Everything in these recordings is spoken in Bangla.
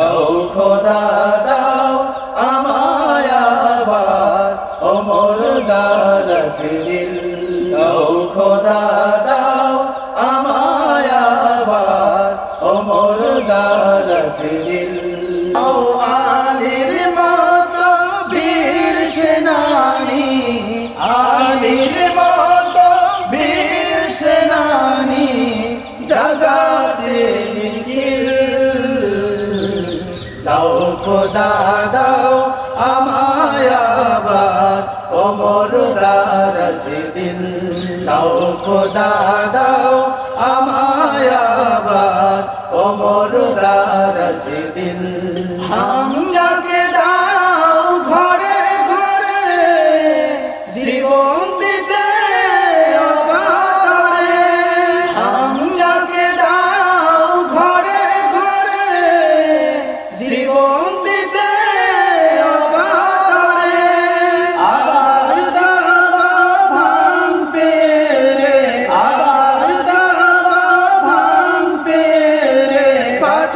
দাও, খোদা দাও, আমায় আবার অমর দারাজ দিল। দাও, খোদা দাও, আমায় আবার অমর দারাজ দিল। ও খোদা দাও আমায় আবার অমর দারাজ দিন দাও খোদা দাও আমায় অমর দারাজ দিল।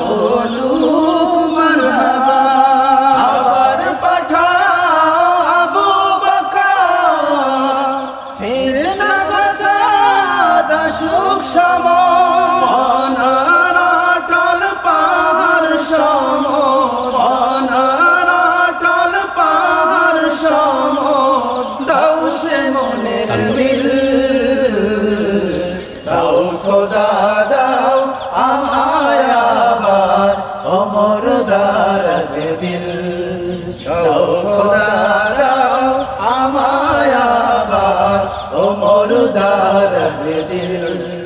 বলুক মারহাবা আবার পাঠাও আবু বকর। ফিতনা ফাসাদ সুখ সম অনারাটল দিল দাও আমায় অমর দারাজ দিল।